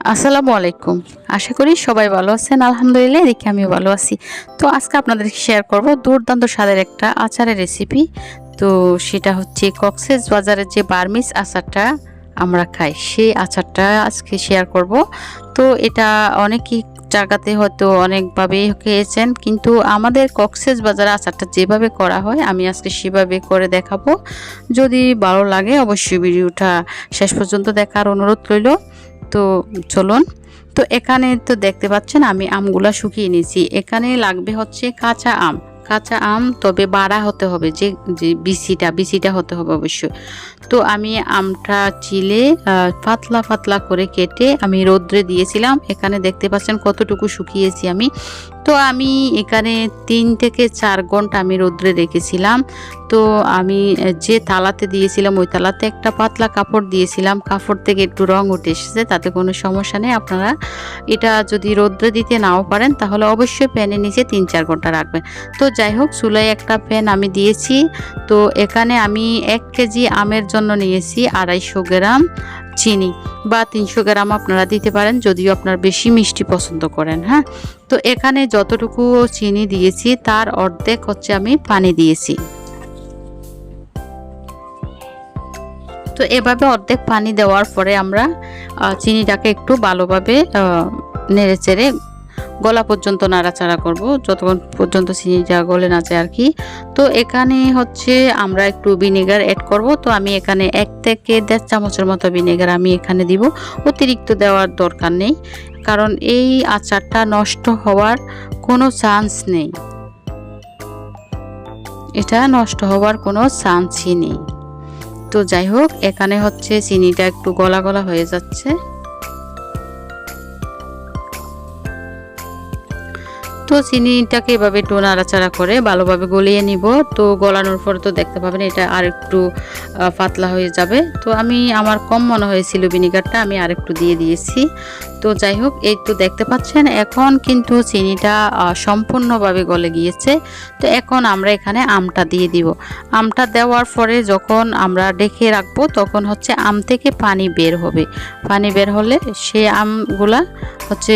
আসসালামু আলাইকুম। আশা করি সবাই ভালো আছেন। আলহামদুলিল্লাহ, এদিকে আমিও ভালো আছি। তো আজকে আপনাদেরকে শেয়ার করব দুর্দান্ত স্বাদের একটা আচারের রেসিপি তো সেটা হচ্ছে কক্সেস বাজারের যে বার্মিস আচারটা আমরা খাই, সেই আচারটা আজকে শেয়ার করব। তো এটা অনেকই জায়গাতে হয়তো অনেকভাবে খেয়েছেন, কিন্তু আমাদের কক্সেস বাজারে আচারটা যেভাবে করা হয়, আমি আজকে সেভাবে করে দেখাবো। যদি ভালো লাগে, অবশ্যই ভিডিওটা শেষ পর্যন্ত দেখার অনুরোধ রইল। তো চলুন। তো এখানে তো দেখতে পাচ্ছেন আমি আমগুলা শুকিয়ে নিয়েছি। এখানে লাগবে হচ্ছে কাঁচা আম। কাঁচা আম, তবে বাড়া হতে হবে, যে যে বিচিটা বিচিটা হতে হবে অবশ্যই। তো আমি আমটা চিলে পাতলা পাতলা করে কেটে আমি রোদ্রে দিয়েছিলাম। এখানে দেখতে পাচ্ছেন কতটুকু শুকিয়েছি আমি। তো আমি এখানে তিন থেকে চার ঘণ্টা আমি রোদ্রে রেখেছিলাম। তো আমি যে তালাতে দিয়েছিলাম, ওই তালাতে একটা পাতলা কাপড় দিয়েছিলাম। কাপড় থেকে একটু রং উঠে এসেছে, তাতে কোনো সমস্যা নেই। আপনারা এটা যদি রোদ্রে দিতে নাও পারেন, তাহলে অবশ্যই প্যানের নিচে তিন চার ঘণ্টা রাখবেন। তো যাই হোক, চুলায় একটা প্যান আমি দিয়েছি। তো এখানে আমি এক কেজি আমের জন্য নিয়েছি আড়াইশো গ্রাম চিনি বা তিনশো গ্রাম আপনারা দিতে পারেন, যদিও আপনার বেশি মিষ্টি পছন্দ করেন হ্যাঁ? তো এখানে যতটুকু চিনি দিয়েছি, তার অর্ধেক হচ্ছে আমি পানি দিয়েছি। তো এভাবে অর্ধেক পানি দেওয়ার পরে আমরা চিনিটাকে একটু ভালোভাবে নেড়ে চেড়ে গলা পর্যন্ত নাড়াচাড়া করব, যতক্ষণ পর্যন্ত চিনিটা গলে না যায় আর কি। তো এখানে হচ্ছে আমরা একটু ভিনেগার অ্যাড করব, তো আমি এখানে এক থেকে দেড় চামচের মতো ভিনেগার আমি এখানে দিব। অতিরিক্ত দেওয়ার দরকার নেই, কারণ এই আচারটা নষ্ট হওয়ার কোনো চান্স নেই। এটা নষ্ট হওয়ার কোনো চান্সই নেই। তো যাই হোক, এখানে হচ্ছে চিনিটা একটু গলা গলা হয়ে যাচ্ছে। তো চিনিটাকে এভাবে একটু নাড়াচাড়া করে ভালোভাবে গলিয়ে নিব। তো গলানোর পরে তো দেখতে পাবেন এটা আর একটু পাতলা হয়ে যাবে। তো আমি, আমার কম মনে হয়েছিল ভিনিগারটা, আমি আর একটু দিয়ে দিয়েছি। তো যাই হোক, এই তো দেখতে পাচ্ছেন, এখন কিন্তু চিনিটা সম্পূর্ণভাবে গলে গিয়েছে। তো এখন আমরা এখানে আমটা দিয়ে দিব। আমটা দেওয়ার পরে যখন আমরা ডেকে রাখব, তখন হচ্ছে আম থেকে পানি বের হবে। পানি বের হলে সে আমগুলা হচ্ছে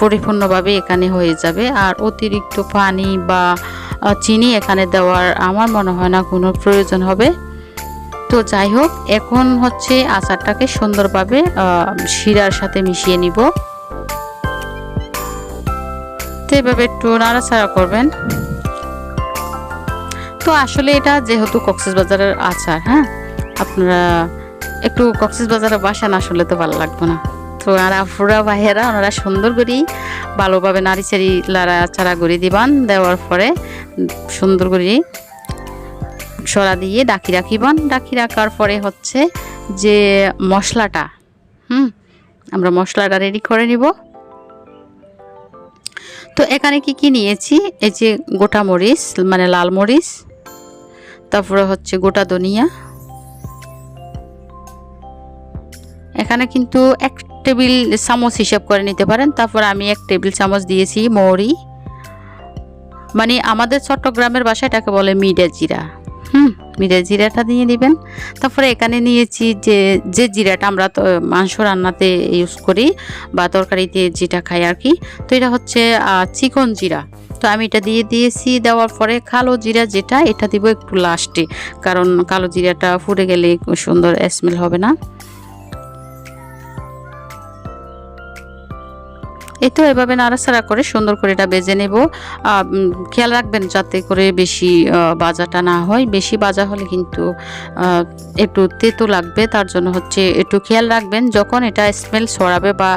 পরিপূর্ণভাবে এখানে হয়ে যাবে। আর অতিরিক্ত পানি বা চিনি এখানে দেওয়ার আমার মনে হয় না কোনো প্রয়োজন হবে। তো যাই হোক, এখন হচ্ছে আচারটাকে সুন্দরভাবে শিরার সাথে মিশিয়ে নিব। তো এভাবে একটু নাড়াচাড়া করবেন। তো আসলে এটা যেহেতু কক্সবাজারের আচার হ্যাঁ? আপনারা একটু কক্সবাজারে বাসান আসলে তো ভালো লাগবে না। তো আর আফুরা ভাইয়েরা, ওনারা সুন্দর করেই ভালোভাবে নাড়ি চাড়ি, লাড়া চাড়া করে দিবান। দেওয়ার পরে সুন্দর করে সরা দিয়ে ডাকি রাখিবান। ডাকি রাখার পরে হচ্ছে যে মশলাটা, হুম, আমরা মশলাটা রেডি করে নিব। তো এখানে কি কি নিয়েছি? এই যে গোটা মরিচ মানে লাল মরিচ, তারপরে হচ্ছে গোটা ধনিয়া। এখানে কিন্তু এক টেবিল চামচ হিসাব করে নিতে পারেন। তারপর আমি এক টেবিল চামচ দিয়েছি মৌরি। মানে আমাদের চট্টগ্রামের ভাষায় এটাকে বলে মিডে জিরা। হুম, মিডে জিরাটা দিয়ে দিবেন। তারপরে এখানে নিয়েছি যে যে জিরাটা আমরা তো মাংস রান্নাতে ইউজ করি বা তরকারিতে যেটা খাই আর কি তো এটা হচ্ছে চিকন জিরা। তো আমি এটা দিয়ে দিয়েছি, দেওয়ার পরে কালো জিরা যেটা, এটা দিব একটু লাস্টে। কারণ কালো জিরাটা ফুটে গেলে সুন্দর স্মেল হবে না। তো এভাবে নাড়াচাড়া করে সুন্দর করে এটা বেজে নেব। খেয়াল রাখবেন যাতে করে বেশি বাজাটা না হয়। বেশি বাজা হলে কিন্তু একটু তেতো লাগবে। তার জন্য হচ্ছে একটু খেয়াল রাখবেন যখন এটা স্মেল ছড়াবে বা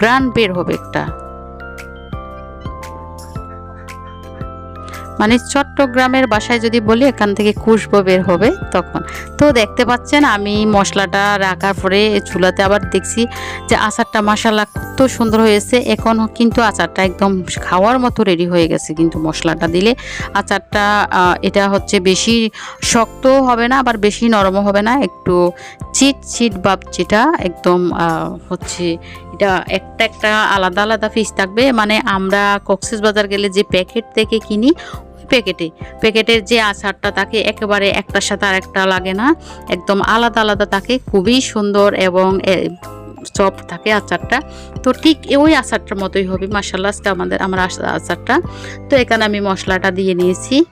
গ্রান বের হবে একটা। মানে চট্টগ্রামের বাসায় যদি বলি, এখান থেকে খুশবো বের হবে তখন। তো দেখতে পাচ্ছেন, আমি মশলাটা রাখার পরে চুলাতে আবার দেখছি যে আচারটা মশালা কত সুন্দর হয়েছে। এখন কিন্তু আচারটা একদম খাওয়ার মতো রেডি হয়ে গেছে কিন্তু মশলাটা দিলে। আচারটা এটা হচ্ছে বেশি শক্তও হবে না, আবার বেশি নরমও হবে না। একটু চিট চিট ভাব যেটা একদম হচ্ছে এটা একটা একটা আলাদা আলাদা পিস থাকবে। মানে আমরা কক্সেস বাজার গেলে যে প্যাকেট থেকে কিনি প্যাকেটে। প্যাকেটের যে আচারটা থাকে একেবারে একটার সাথে আর একটা লাগে না, একদম আলাদা আলাদা থাকে খুবই সুন্দর এবং সফট থাকে আচারটা। তো ঠিক ওই আচারটার মতোই হবে মাসাল্লাহ আজকে আমাদের, আমার আচ- আচারটা। তো এখানে আমি মশলাটা দিয়ে নিয়েছি।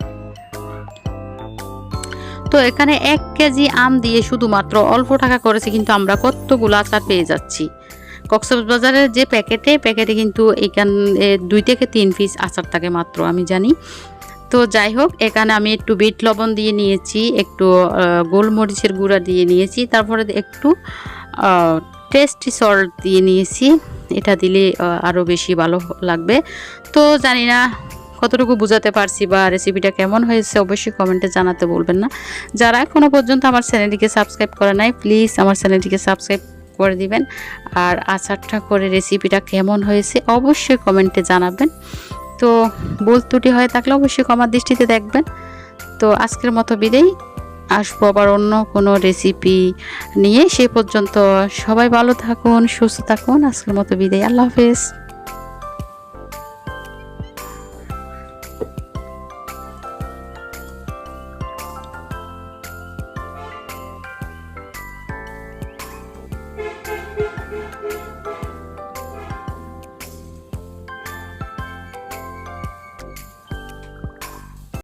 তো এখানে এক কেজি আম দিয়ে শুধুমাত্র অল্প টাকা করেছে, কিন্তু আমরা কতগুলো আচার পেয়ে যাচ্ছি। কক্সবাজারের যে প্যাকেটে প্যাকেটে কিন্তু এখান দুই থেকে তিন পিস আচার থাকে মাত্র, আমি জানি। তো যাই হোক, এখানে আমি একটু বিট লবণ দিয়ে নিয়েছি, একটু গোলমরিচের গুঁড়া দিয়ে নিয়েছি, তারপরে একটু টেস্টি সল্ট দিয়ে নিয়েছি, এটা দিলে আরও বেশি ভালো লাগবে। তো জানি না কতটুকু বোঝাতে পারছি বা রেসিপিটা কেমন হয়েছে, অবশ্যই কমেন্টে জানাতে বলবেন না। যারা এখনও পর্যন্ত আমার চ্যানেলটিকে সাবস্ক্রাইব করে নাই প্লিজ আমার চ্যানেলটিকে সাবস্ক্রাইব করে দিবেন। আর আচারটা করে রেসিপিটা কেমন হয়েছে, অবশ্যই কমেন্টে জানাবেন। তো ভুল ত্রুটি হয়ে থাকলে অবশ্যই ক্ষমার দৃষ্টিতে দেখবেন। তো আজকের মতো বিদেই আসব আবার অন্য কোনো রেসিপি নিয়ে। সে পর্যন্ত সবাই ভালো থাকুন, সুস্থ থাকুন। আজকের মতো বিদেয়। আল্লাহ হাফেজ।